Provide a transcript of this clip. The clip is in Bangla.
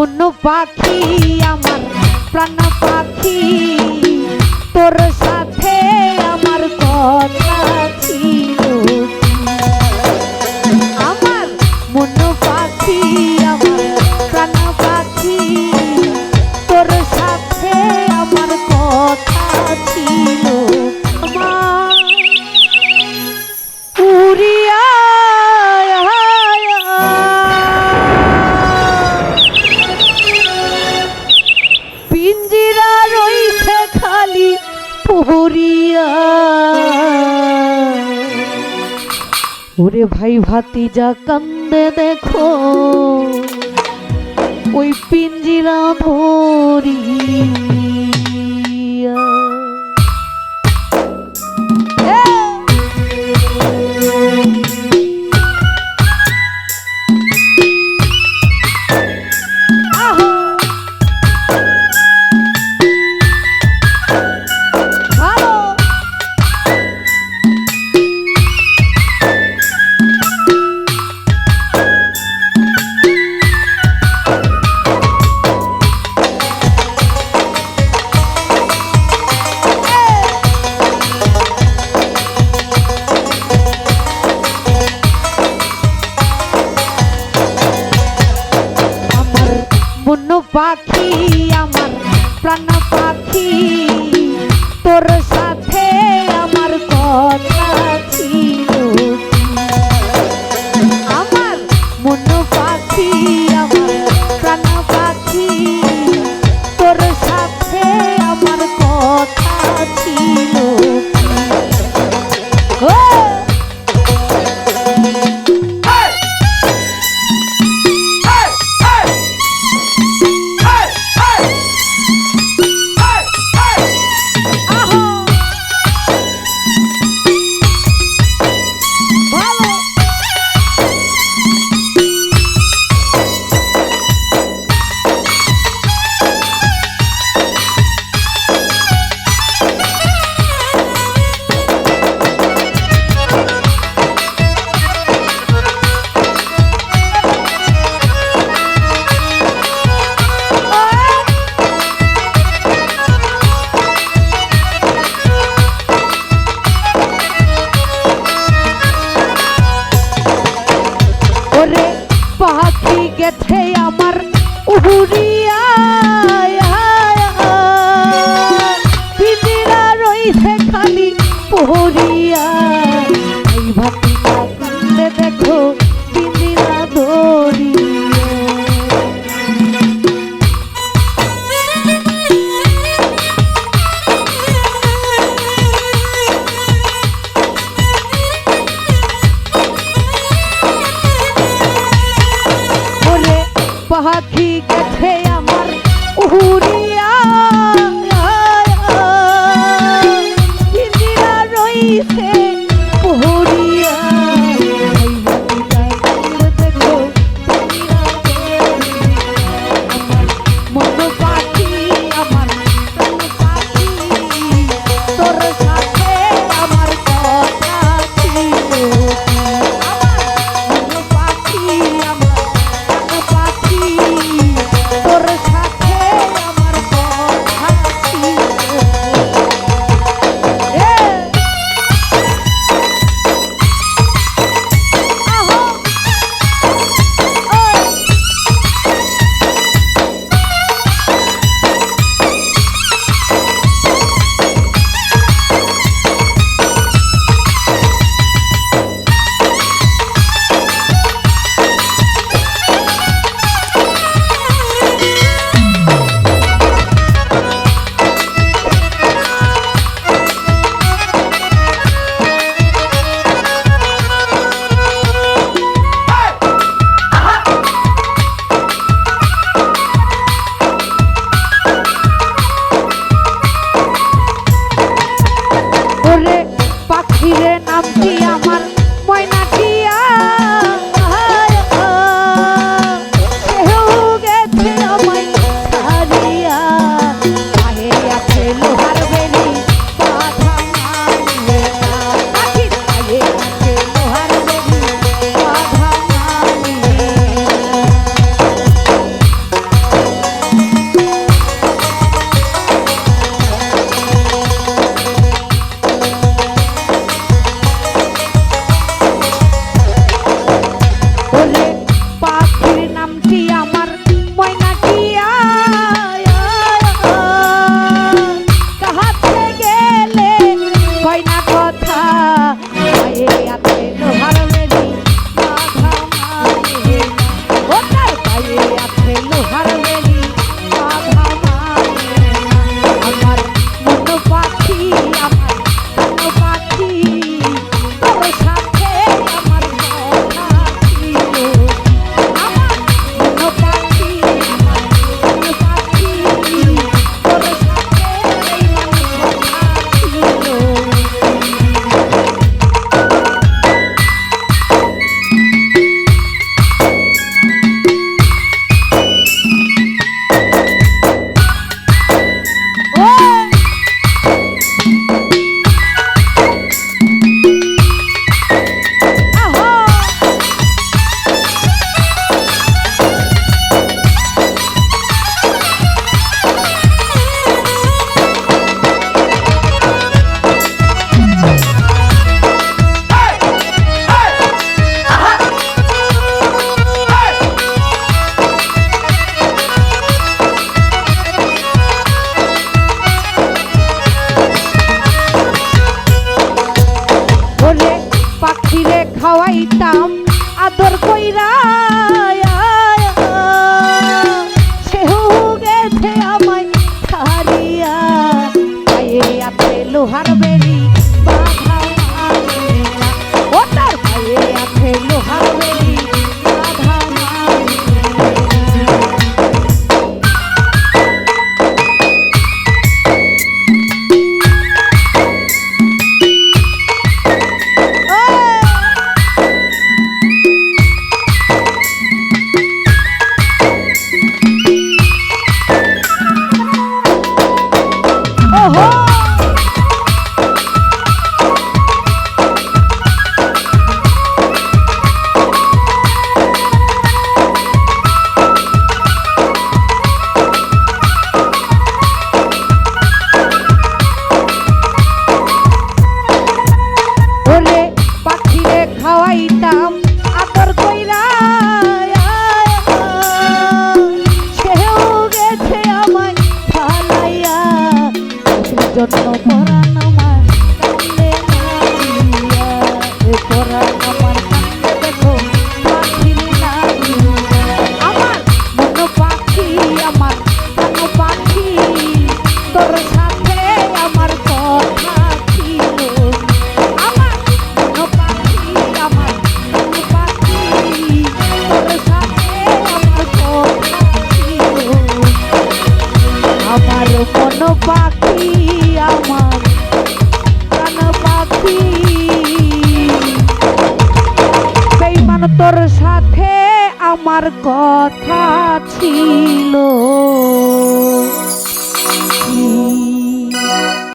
বন্য পাখি আমার প্রাণ পাখি। তোর সাথে আমার কথা ওরে ভাই ভাতি যা কান্দে দেখো ওই পিঞ্জিরা ভরি God. ওরে পাখি গেছে আমার উড়িয়া পাখি গেছে আমার উহুরিয়া। জন্য পরাণ আমার কান্দে নারিয়া পরাণ আমার কান্দে দেখো পাখির নারিয়া আমার মন পাখি, আমার মন পাখি, তোর কথা ছিল।